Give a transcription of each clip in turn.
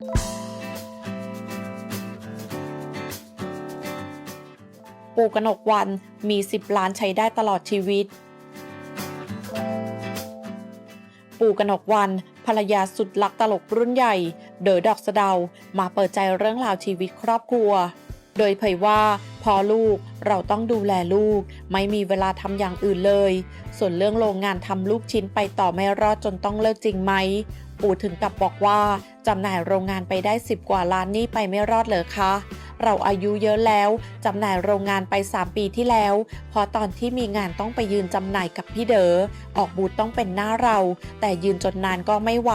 ปู่กนกวันมี 10 ล้านใช้ได้ตลอดชีวิต ปู่กนกวันภรรยาสุดลักตลกรุ่นใหญ่ เดอดอกสะเดา มาเปิดใจเรื่องราวชีวิตครอบครัว โดยเผยว่าพอลูกเราต้องดูแลลูก ไม่มีเวลาทำอย่างอื่นเลย ส่วนเรื่องโรงงานทำลูกชิ้นไปต่อไม่รอดจนต้องเลิกจริงไหม ปู่ถึงกับบอกว่า จำหน่ายโรงงานไปได้ 10 กว่าล้านนี่ไปไม่รอดเหรอคะ เราอายุเยอะแล้วจำหน่ายโรงงานไป 3 ปีที่แล้ว พอตอนที่มีงานต้องไปยืนจำหน่ายกับพี่เดอ๋อออกบูธต้องเป็นหน้าเรา แต่ยืนจนนานก็ไม่ไหว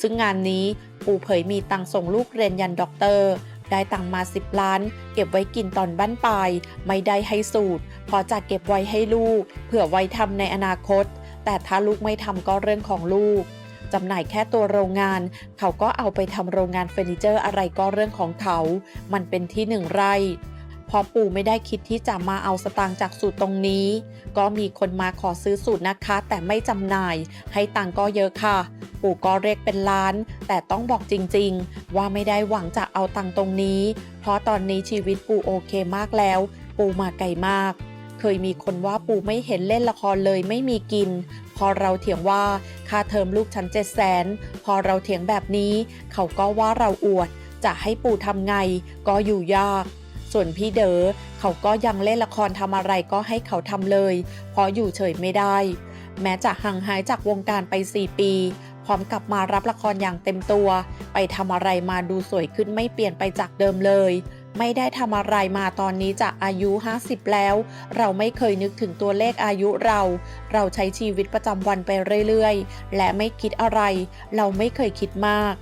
ซึ่งงานนี้ปู่เผยมีตังส่งลูกเรียนยันด็อกเตอร์ได้ตังมา 10 ล้าน เก็บไว้กินตอนบ้านปลาย ไม่ได้ให้สูตร พอจะเก็บไว้ให้ลูก เผื่อไว้ทำในอนาคต แต่ถ้าลูกไม่ทำก็เรื่องของลูก จำหน่ายแค่ตัวโรงงาน เขาก็เอาไปทำโรงงานเฟอร์นิเจอร์อะไรก็เรื่องของเขา มันเป็นที่หนึ่งไร่พอปู่ไม่ได้คิดที่จะมาเอาสตางค์จากสูตรตรงนี้ ก็มีคนมาขอซื้อสูตรนะคะ แต่ไม่จำหน่าย ให้ตังค์ก็เยอะค่ะ ปู่ก็เรียกเป็นล้าน แต่ต้องบอกจริงๆ ว่าไม่ได้หวังจะเอาตังค์ตรงนี้ เพราะตอนนี้ชีวิตปู่โอเคมากแล้ว ปู่มาไกลมาก เคยมีคนว่าปู่ไม่เห็นเล่นละครเลยไม่มีกิน พอเราเถียงว่าค่าเทอมลูกฉันเจ็ดแสนพอเราเถียงแบบนี้ เขาก็ว่าเราอวด จะให้ปู่ทำไงก็อยู่ยาก ส่วนพี่เด๋อเขาก็ยังเล่นละครทำอะไรก็ให้เขาทำเลย เพราะอยู่เฉยไม่ได้ แม้จะห่างหายจากวงการไป 4 ปี พร้อมกลับมารับละครอย่างเต็มตัว ไปทำอะไรมาดูสวยขึ้นไม่เปลี่ยนไปจากเดิมเลย ไม่ได้ทำอะไรมาตอนนี้จะอายุ 50 แล้ว เราไม่เคยนึกถึงตัวเลขอายุเรา เราใช้ชีวิตประจำวันไปเรื่อยๆ และไม่คิดอะไร เราไม่เคยคิดมาก